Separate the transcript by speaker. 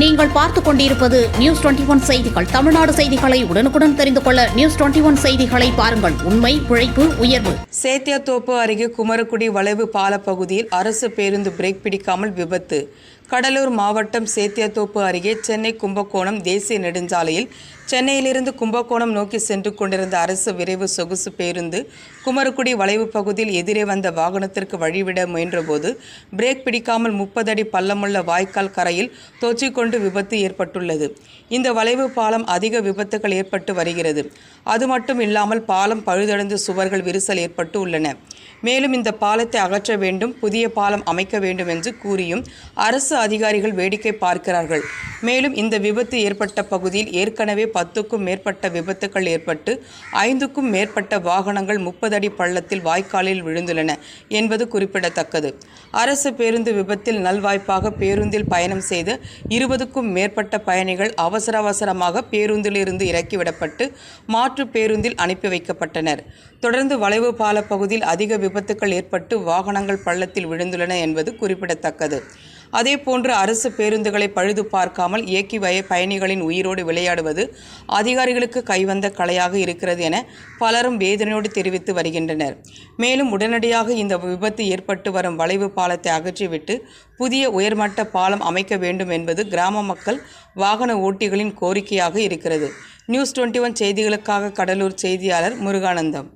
Speaker 1: நீங்கள் பார்த்துக் கொண்டிருப்பது நியூஸ் டுவெண்டி ஒன் செய்திகள். தமிழ்நாடு செய்திகளை உடனுக்குடன் தெரிந்து கொள்ள நியூஸ் டுவெண்டி ஒன் செய்திகளை பாருங்கள். உண்மை உழைப்பு உயர்வு.
Speaker 2: சேத்தியாத்தோப்பு அருகே குமரக்குடி வளைவு பால பகுதியில் அரசு பேருந்து பிரேக் பிடிக்காமல் விபத்து. கடலூர் மாவட்டம் சேத்தியாத்தோப்பு அருகே சென்னை கும்பகோணம் தேசிய நெடுஞ்சாலையில் சென்னையிலிருந்து கும்பகோணம் நோக்கி சென்று கொண்டிருந்த அரசு விரைவு சொகுசு பேருந்து குமரக்குடி வளைவு பகுதியில் எதிரே வந்த வாகனத்திற்கு வழிவிட முயன்றபோது பிரேக் பிடிக்காமல் முப்பது அடி பள்ளமுள்ள வாய்க்கால் கரையில் தொற்றிக்கொண்டு விபத்து ஏற்பட்டுள்ளது. இந்த வளைவு பாலம் அதிக விபத்துகள் ஏற்பட்டு வருகிறது. அது மட்டும் இல்லாமல் பாலம் பழுதடைந்து சுவர்கள் விரிசல் ஏற்பட்டு உள்ளன. மேலும் இந்த பாலத்தை அகற்ற வேண்டும் புதிய பாலம் அமைக்க வேண்டும் என்று கூறியும் அரசு அதிகாரிகள் வேடிக்கை பார்க்கிறார்கள். மேலும் இந்த விபத்து ஏற்பட்ட பகுதியில் ஏற்கனவே பத்துக்கும் மேற்பட்ட விபத்துக்கள் ஏற்பட்டு ஐந்துக்கும் மேற்பட்ட வாகனங்கள் முப்பது அடி பள்ளத்தில் வாய்க்காலில் விழுந்துள்ளன என்பது குறிப்பிடத்தக்கது. அரசு பேருந்து விபத்தில் நல்வாய்ப்பாக பேருந்தில் பயணம் செய்த இருபதுக்கும் மேற்பட்ட பயணிகள் அவசர அவசரமாக பேருந்திலிருந்து இறக்கிவிடப்பட்டு மாற்று பேருந்தில் அனுப்பி வைக்கப்பட்டனர். தொடர்ந்து வளைவு பால பகுதியில் அதிக விபத்துக்கள் ஏற்பட்டு வாகனங்கள் பள்ளத்தில் விழுந்துள்ளன என்பது குறிப்பிடத்தக்கது. அதேபோன்று அரசு பேருந்துகளை பழுது பார்க்காமல் இயக்கி வய பயணிகளின் உயிரோடு விளையாடுவது அதிகாரிகளுக்கு கைவந்த கலையாக இருக்கிறது என பலரும் வேதனையோடு தெரிவித்து வருகின்றனர். மேலும் உடனடியாக இந்த விபத்து ஏற்பட்டு வரும் வளைவு பாலத்தை அகற்றிவிட்டு புதிய உயர்மட்ட பாலம் அமைக்க வேண்டும் என்பது கிராம மக்கள் வாகன ஓட்டிகளின் கோரிக்கையாக இருக்கிறது. நியூஸ் டுவெண்ட்டி ஒன் செய்திகளுக்காக கடலூர் செய்தியாளர் முருகானந்தம்.